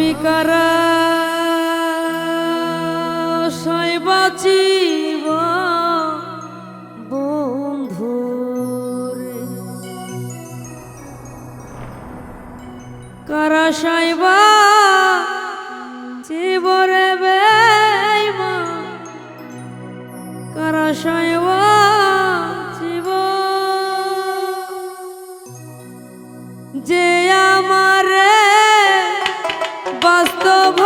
আমি কারা? বাঁচিব বন্ধু কারা সাইবা? জীবরে বেইমা। কারা সাইবা? জীব যে আমারে বাস্তব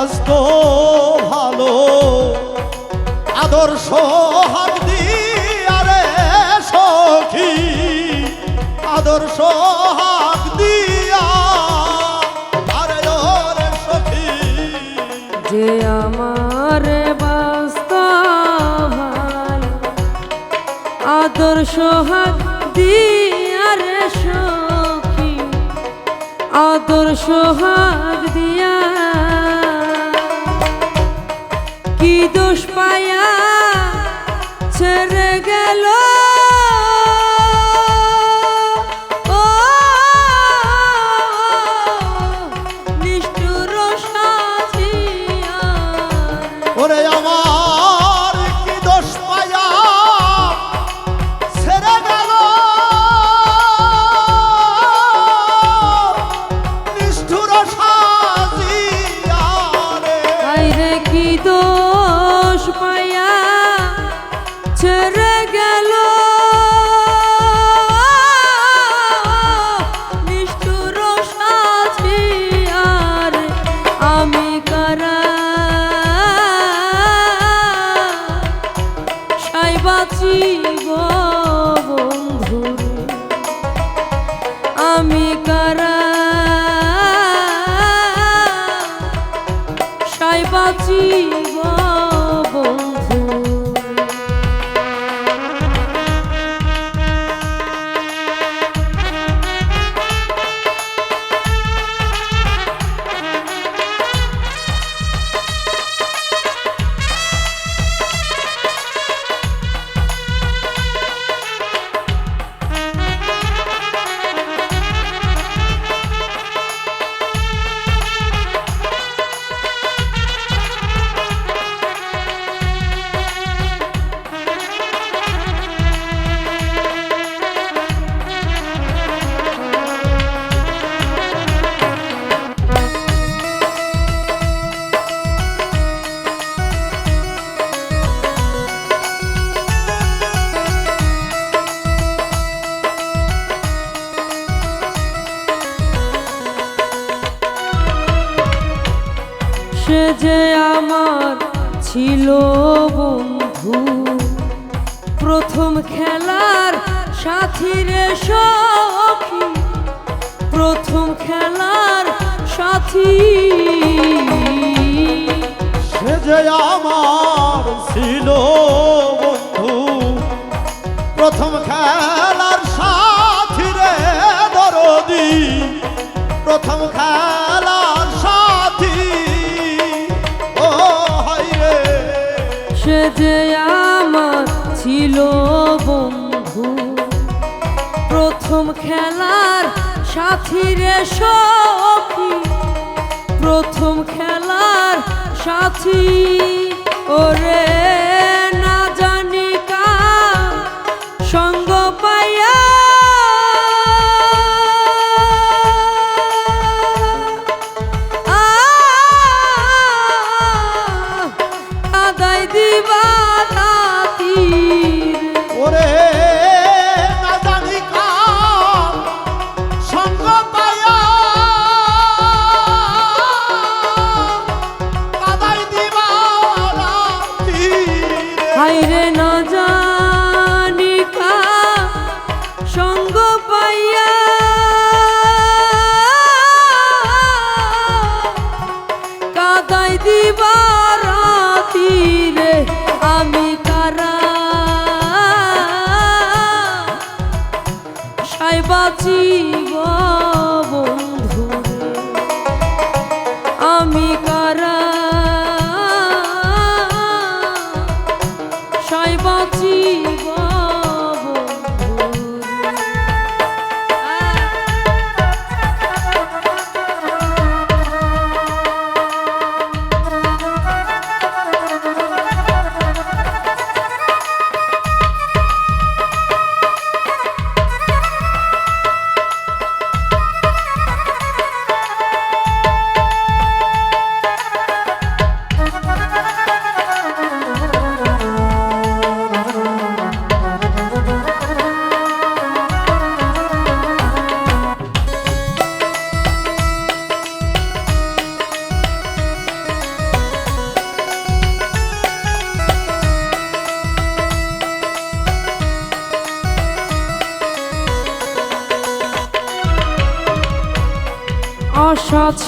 বাস্তব ভালো। আদর্শ হাত দিয়ারে সখী। আদর্শ হাত দিয়া আরে সখী। যে আমার বাস্তব ভালো, আদর্শ হাত দিয়া রে সখী। আদর্শ হাত দিয়া কি দোষ পায়া? ছেড়ে গেল ছেড়ে গেল। নিষ্ঠুর সাথী আর আমি কারা? সাই বাঁচিব দোষ যে আমার ছিল বন্ধু, প্রথম খেলার সাথী রে সখী, প্রথম খেলার সাথী। সে যে আমার ছিল বন্ধু, প্রথম খেলার সাথী রে দরদি, প্রথম খেলার খেলার সাথী রে সখী। প্রথম খেলার সাথী ওরে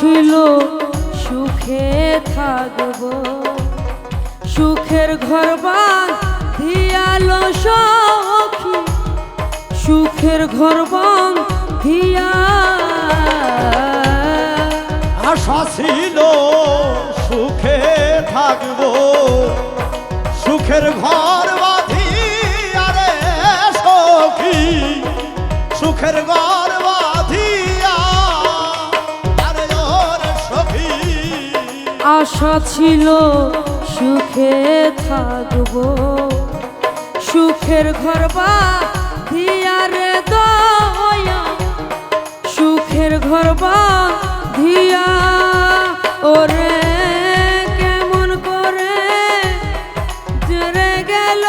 ছিল, সুখে থাকব। সুখের ঘর ধিয়ালো সখী। সুখের ঘর ধিয়া আশা ছিল সুখে থাকব। সুখের ঘর বাঁধি আরে সখী। সুখের ঘর আশা ছিল সুখে থাকব। সুখের ঘর ধিয়ারে দয়া। সুখের ঘর ধিয়া ওরে কেমন করে জুড়ে গেল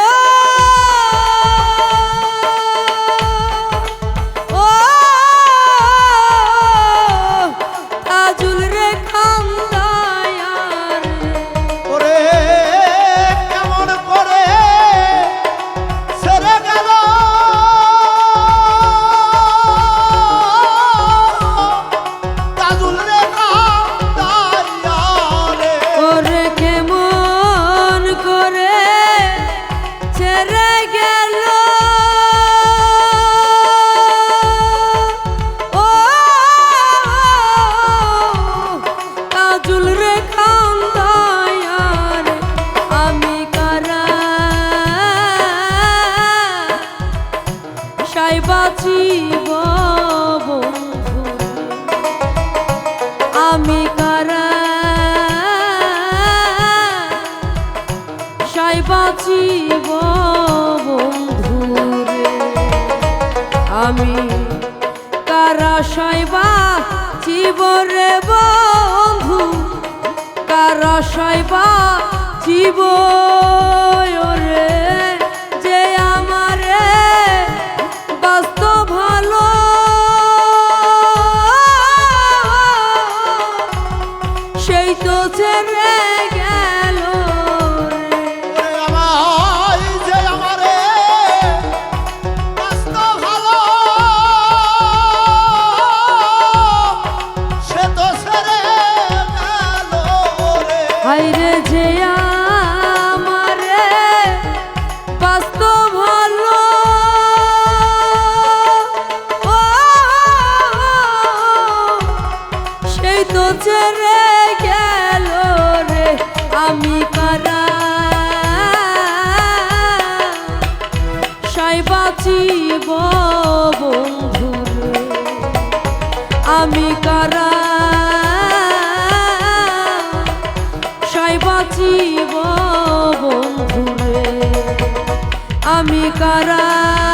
আমি কারা সাইবা জীবরে বন্ধু কারা সাইবা জীব সেই তো ছেড়ে আমি কারা?